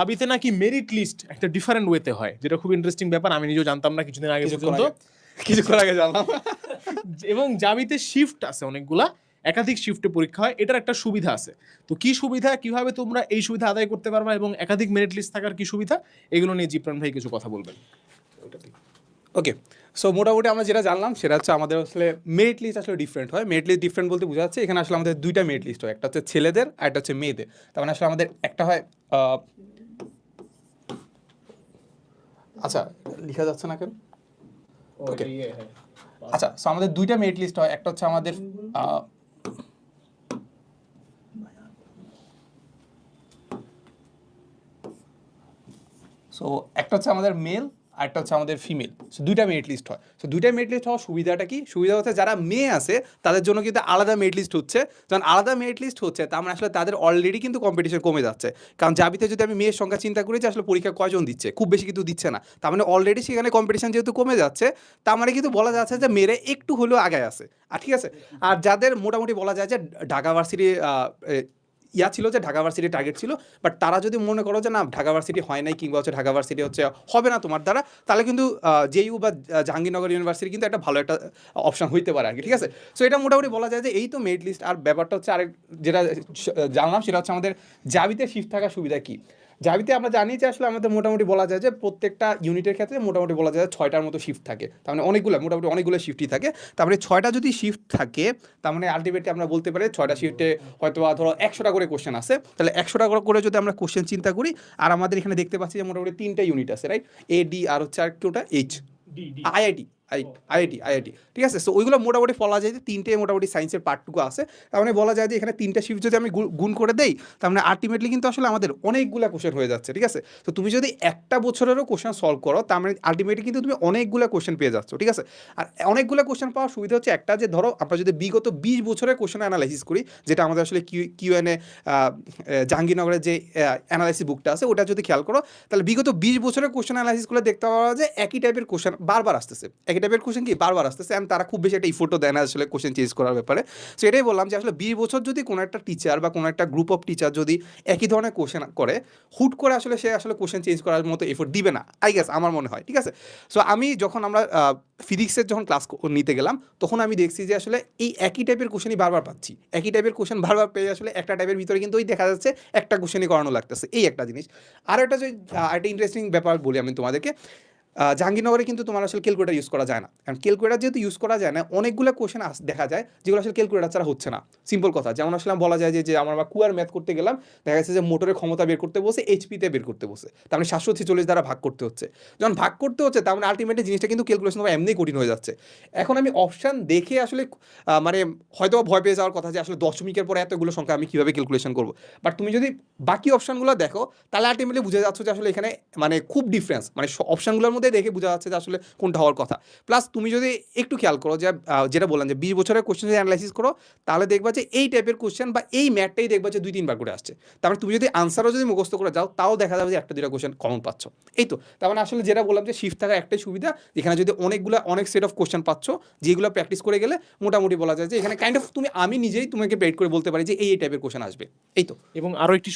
আবিতে নাকি merit list একটা different ওয়েতে হয় যেটা খুব ইন্টারেস্টিং ব্যাপার আমি নিজেও জানতাম না কিছুদিন আগে পর্যন্ত। কিছুক্ষণ আগে জানলাম। এবং জাবিতে শিফট আছে অনেকগুলা একাধিক শিফটে পরীক্ষা হয় এটার একটা সুবিধা আছে। তো কি সুবিধা কীভাবে তোমরা এই সুবিধা আদায় করতে পারবা এবং একাধিক মেরিট লিস্ট থাকার কি সুবিধা এগুলো নিয়ে জিপ্রান ভাই কিছু কথা বলবেন। ওকে সো মোটামুটি আমরা যেটা জানলাম সেটা হচ্ছে আমাদের আসলে মেরিট লিস্ট আসলে ডিফারেন্ট হয়। মেরিট লিস্ট ডিফারেন্ট বলতে বোঝা যাচ্ছে এখানে আসলে আমাদের দুইটা মেরিট লিস্ট হয় একটা হচ্ছে ছেলেদের আর একটা হচ্ছে মেয়েদের। তার মানে আসলে আমাদের একটা হয় আচ্ছা লেখা যাচ্ছে না কেন? ওকে আচ্ছা সো আমাদের দুইটা মেরিট লিস্ট হয় একটা হচ্ছে আমাদের আহ, সো একটা হচ্ছে আমাদের মেল একটা হচ্ছে আমাদের ফিমেল সো দুইটা মেরিট লিস্ট হয়। সো দুইটা মেরিট লিস্ট হওয়ার সুবিধাটা কি? সুবিধা হচ্ছে যারা মেয়ে আছে, তাদের জন্য কিন্তু আলাদা মেরিট লিস্ট হচ্ছে। যখন আলাদা মেরিট লিস্ট হচ্ছে, তার মানে আসলে তাদের অলরেডি কিন্তু কম্পিটিশন কমে যাচ্ছে। কারণ জাবিতে যদি আমি মেয়ের সংখ্যা চিন্তা করি যে আসলে পরীক্ষা কয়জন দিচ্ছে, খুব বেশি কিন্তু দিচ্ছে না। তার মানে অলরেডি সেখানে কম্পিটিশন যেহেতু কমে যাচ্ছে, তার মানে কিন্তু বলা যাচ্ছে যে মেয়েরা একটু হলেও আগে আছে। আর ঠিক আছে? আর যাদের মোটামুটি বলা যায় যে ঢাকা ভার্সিটি ইয়া ছিল যে ঢাকা ভার্সিটি টার্গেট ছিল বাট তারা যদি মনে করো যে না, ঢাকা ভার্সিটি হয় নাই কিংবা হচ্ছে ঢাকা ভার্সিটি হচ্ছে হবে না তোমার দ্বারা, তাহলে কিন্তু জেইউ বা জাহাঙ্গীরনগর ইউনিভার্সিটি কিন্তু একটা ভালো একটা অপশন হইতে পারে আর কি ঠিক আছে? সো এটা মোটামুটি বলা যায় যে এই তো মেরিট লিস্ট আর ব্যাপারটা হচ্ছে আরেক, যেটা জানলাম সেটা হচ্ছে আমাদের জাবিতে শিফট থাকার সুবিধা কি? জাবিতে আমরা জানি যে আসলে আমাদের মোটামুটি বলা যায় যে প্রত্যেকটা ইউনিটের ক্ষেত্রে মোটামুটি বলা যায় ছয়টার মতো শিফট থাকে। তার মানে অনেকগুলো মোটামুটি অনেকগুলো শিফটই থাকে। তার মানে ছয়টা যদি শিফট থাকে তার মানে আলটিমেটলি আমরা বলতে পারি ছয়টা শিফটে হয়তো বা ধরো একশোটা করে কোশ্চেন আছে। তাহলে একশোটা করে যদি আমরা কোশ্চেন চিন্তা করি আর আমাদের এখানে দেখতে পাচ্ছি যে মোটামুটি তিনটা ইউনিট আছে রাইট এ ডি আর হচ্ছে আর কেউটা এইচ আইআইটি আইআইটি আইআইটি। ঠিক আছে? সো ওইগুলো মোটামুটি বলা যায় যে তিনটে মোটামুটি সায়েন্সের পার্টটুকু আছে। তার মানে বলা যায় যে এখানে তিনটা শিফট যদি আমি গুণ করে দেই, তার মানে আলটিমেটলি কিন্তু আসলে আমাদের অনেকগুলো কোশ্চেন হয়ে যাচ্ছে, ঠিক আছে? তো তুমি যদি একটা বছরেরও কোশ্চেন সলভ করো, তার মানে আলটিমেটলি কিন্তু তুমি অনেকগুলো কোশ্চেন পেয়ে যাচ্ছ, ঠিক আছে? আর অনেকগুলো কোশ্চেন পাওয়ার সুবিধা হচ্ছে একটা যে ধরো, আমরা যদি বিগত বিশ বছরের কোশ্চেন অ্যানালাইসিস করি, যেটা আমাদের আসলে কিউ কিউ এন এ জাহাঙ্গীরনগরের যে অ্যানালাইসিস বুকটা আছে, ওটা যদি খেয়াল করো, তাহলে বিগত বিশ বছরের কোশ্চেন অ্যানালাইসিসগুলো দেখতে পাওয়া যায় একই টাইপের কোশ্চেন বারবার আসতেছে, একই টাইপের কোশ্চেন কি? বারবার আসতেছে অ্যান্ড তারা খুব বেশি একটা ইফোর্টও দেয় না আসলে কোশ্চেন চেঞ্জ করার ব্যাপারে। সো এটাই বললাম যে আসলে বিশ বছর যদি কোনো একটা টিচার বা কোনো একটা গ্রুপ অফ টিচার যদি একই ধরনের কোশ্চেন করে হুট করে আসলে সে আসলে কোশ্চেন চেঞ্জ করার মতো এফোর্ট দিবে না আই গেস আমার মনে হয় ঠিক আছে? সো আমি যখন আমরা ফিজিক্সের যখন ক্লাস নিতে গেলাম তখন আমি দেখছি যে আসলে এই একই টাইপের কোশ্চেনই বারবার পাচ্ছি। একই টাইপের কোশ্চেন বারবার পেয়ে আসলে একটা টাইপের ভিতরে কিন্তু ওই দেখা যাচ্ছে একটা কোশ্চেনই করানো লাগতেছে এই একটা জিনিস। আর একটা যে আহ, একটা ইন্টারেস্টিং ব্যাপার বলি আমি তোমাদেরকে জাহাঙ্গীরনগরে কিন্তু তোমার আসলে ক্যালকুলেটার ইউজ করা যায় না। কারণ ক্যালকুলেটার যেহেতু ইউজ করা যায় না, অনেকগুলো কোশ্চেন দেখা যায় যেগুলো আসলে ক্যালকুলেটার ছাড়া হচ্ছে না। সিম্পল কথা। যেমন আসলে বলা যায় যে আমার বা কুয়ার ম্যাথ করতে গেলাম, দেখা যাচ্ছে যে মোটরের ক্ষমতা বের করতে বসে এইচপিতে বের করতে বসে। তার মানে সাতশো ছেচল্লিশ দ্বারা ভাগ করতে হচ্ছে। যখন ভাগ করতে হচ্ছে, তার মানে আলটিমেটলি জিনিসটা কিন্তু ক্যালকুলেশন এমনি কঠিন হয়ে যাচ্ছে। এখন আমি অপশান দেখে আসলে মানে হয়তো ভয় পেয়ে যাওয়ার কথা যে, আসলে দশমিকের পরে এতগুলো সংখ্যা আমি কীভাবে ক্যালকুলেশন করব? বাট তুমি যদি বাকি অপশানগুলো দেখো, তাহলে আলটিমেটলি বুঝে যাচ্ছে যে, আসলে এখানে মানে খুব ডিফারেন্স মানে অপশানগুলোর মধ্যে দেখে বোঝা যাচ্ছে যে আসলে কোনটা হওয়ার কথা। প্লাস তুমি যদি একটু খেয়াল করো যে যেটা বললাম যে বিশ বছরের কোশ্চেন যদি অ্যানালাইসিস করো, তাহলে দেখবা যে এই টাইপের কোশ্চেন বা এই ম্যাটটাই দেখবা যে দুই, তিনবার করে আসছে। তারপরে তুমি যদি আনসারও যদি মুখস্থ করে যাও, তাও দেখা যাবে যে একটা দুটা কোশ্চেন কমন পাচ্ছ। এই তো। তার মানে আসলে যেটা বললাম যে শিফট থাকার একটাই সুবিধা, এখানে যদি অনেকগুলো, অনেক সেট অফ কোশ্চেন পাচ্ছ, যেগুলো প্র্যাকটিস করে গেলে মোটামুটি বলা যায় যে এখানে কাইন্ড অফ তুমি, আমি নিজেই তোমাকে পেড করে বলতে পারি যে এই এই টাইপের কোশ্চেন আসবে। এই তো। এবং আরও একটি